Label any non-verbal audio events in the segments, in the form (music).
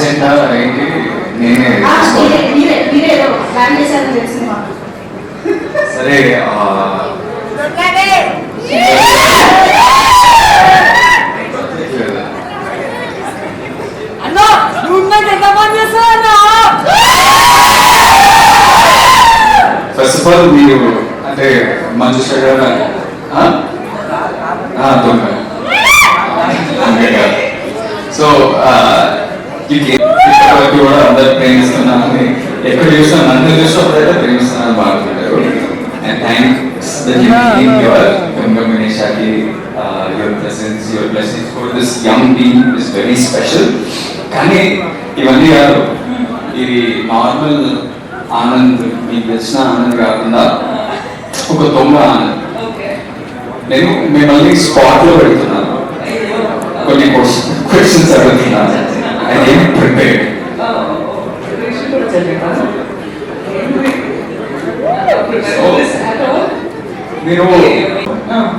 అర్జెంటా ఏంటి? నేనే సరే ఫస్ట్ ఆఫ్ ఆల్ మీరు అంటే మంజుష గారు దొంగ. సో ఆ, ఈ కూడా అందరు ప్రేమిస్తున్నానని ఎక్కడ చూసినా నన్ను చూసినప్పుడైతే ప్రేమిస్తున్నానని బాగుంటారు and thanks your మనీషాకి your presence your blessings for this young team is very special కానీ ఇవన్నీ కాదు. ఇది నార్మల్ ఆనంద్ మీకు తెలిసిన ఆనంద్ కాకుండా ఒక దొంగ ఆనంద్. నేను మిమ్మల్ని స్పాట్లో పెడుతున్నాను. కొన్ని క్వశ్చన్స్ అడుగుతున్నాను. అండ్ ఏం ప్రిపేర్డ్ మీరు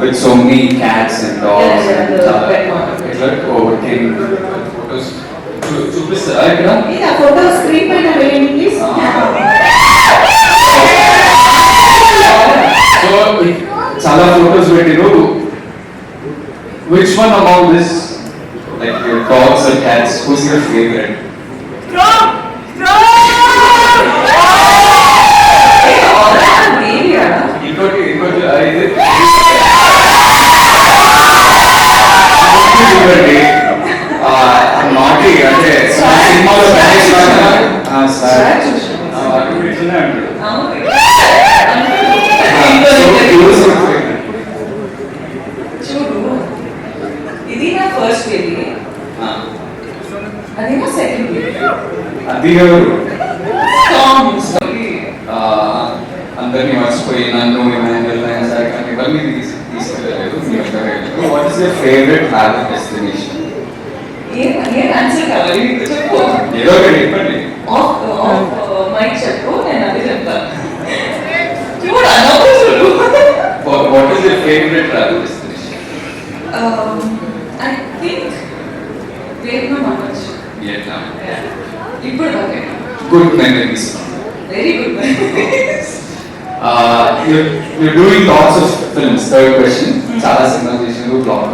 with so many cats and dogs and ఇట్లా ఓవర్ టేకింగ్ ఫోటోస్ చూపిస్తారా ఇక్కడ ఇది ఆ ఫోటో స్క్రీన్ పైన వేయండి ప్లీజ్ సో చాలా ఫోటోస్ పెట్టిరు which one amount this dogs or cats, who's your favorite? Dog! Dog! You got it, you got your eyes. Uh, I'm naughty, okay. So, I'm not a bad shot. Ah, sorry. అది ఎవరు ఆ, అందరినీ మర్చిపోయి నన్ను Emmanuel sir కానీ ఇవన్నీ తీసి తీసుకెళ్ళలేదు. మీ అందరూ what is your favourite travel destination ఏం ఏం ఆన్సర్ కావాలి? నీకు చెప్పు. ఏదో ఒకటి చెప్పండి. ఆఫ్ ఆఫ్ మైక్ చెప్పు నేను అది చెప్తాను. చూడు అన్నప్పుడు చూడు what is your favourite travel destination good memories. Very good memories. uh, you're, you're doing lots of films. Third question. Hmm. Chala Sinha Vishnu blog.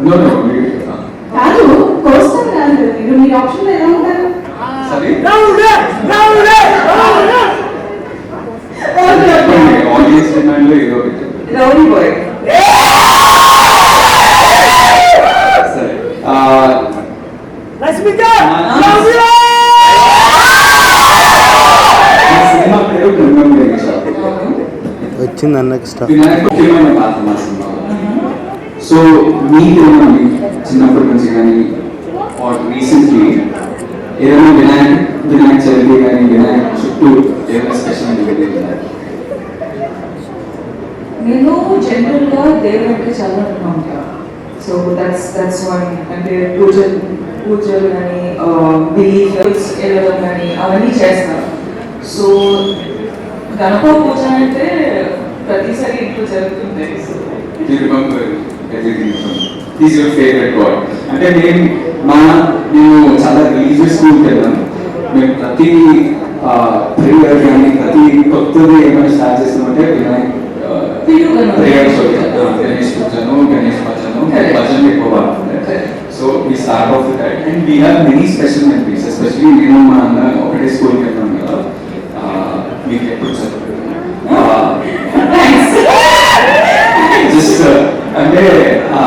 No, only ah, కాదు కోస్తాను కాదు. మీరు మీ ఆప్షన్ ఎలా ఉంటారు? సరే. ఆడియన్స్ డిమాండ్లో ఏదో. Rowdy boy. సరే cinema వచ్చింది అన్నకి స్టాప్ వినాయక ముఖ్యమైన పాత్ర మా సినిమాలో సో మీకేమైనా మీ చిన్నప్పటి నుంచి కానీ ఆర్ రీసెంట్లీ ఏదైనా వినాయక వినాయక చవితి కానీ వినాయక చుట్టూ ఏదైనా స్పెషల్ జరిగిందా నేను జనరల్గా దేవుడు అంటే చాలా ఉంటా సో దట్స్ దట్స్ వన్ అంటే పూజలు పూజలు కానీ బిలీఫ్స్ వెళ్ళడం కానీ అవన్నీ చేస్తాను సో గణప పూజ అంటే He's your favorite God. అంటే నేను మా నేను చాలా రిలీజియస్ స్కూల్కి వెళ్ళాను మేము ప్రతి ప్రేయర్ కానీ ప్రతి కొత్తది ఏమైనా స్టార్ట్ చేస్తామంటే వినాయక్. ప్రేయర్స్ గణేష్ పూజను గణేష్ భజను. భజన ఎక్కువ. So we start of that and we have many special memories especially నేను మా అన్న ఒకటే స్కూల్కి వెళ్తాం కదా మీకు ఎప్పుడు చదువు జస్ట్ (laughs) అంటే ఆ,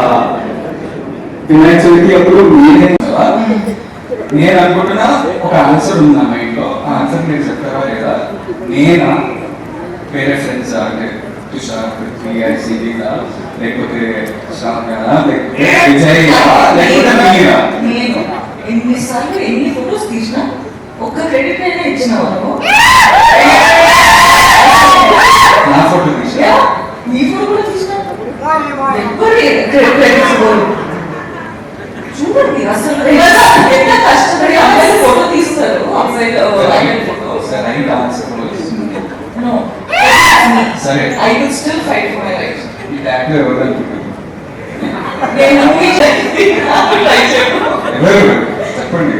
వినాయక చవితి అప్పుడు నేనే నేను అనుకుంటున్నా ఒక ఆన్సర్ ఉంది నా మైండ్లో ఆ ఆన్సర్ మీరు చెప్తారా లేదా? నేనా? వేరే ఫ్రెండ్స్ అంటే తుషార్ లేకపోతే శ్రావ్య లేకపోతే విజయ్ లేకపోతే మీరా నేను ఎన్నిసార్లు ఎన్ని ఫొటోస్ తీసినా ఒక్క క్రెడిట్ అయినా ఇచ్చిన వాళ్ళు సరే డాన్స్ నో. సరే. I will still fight for my life. ఈ ట్యాగ్ ఎవరు అనుకుంటున్నారు నేను మూవీ ట్రై చేయను ఎవరు? చెప్పండి.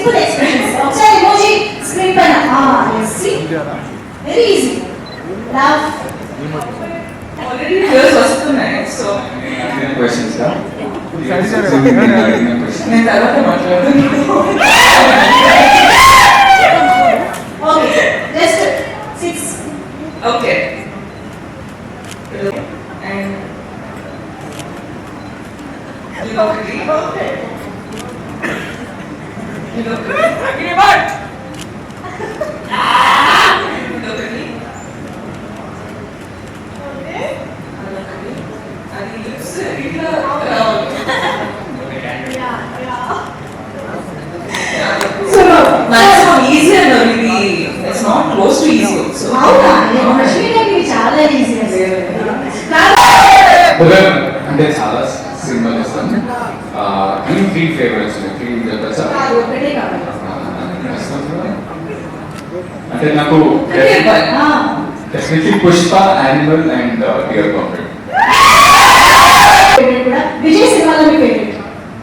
simple expressions. ఒకసారి emoji screen పైన. Ah, yes, see? Very easy. Laugh. Already results వస్తున్నాయి సో క్వశ్చన్స్ నేను తర్వాత మాట్లాడుతున్నాను అంటే చాలా సినిమాలు ఇస్తాను త్రీ ఫేవరెట్స్ త్రీ అంటే నాకు definitely Pushpa Animal and Dear Comrade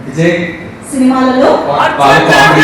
Vijay సినిమాలలో వాళ్ళ కామెడీ.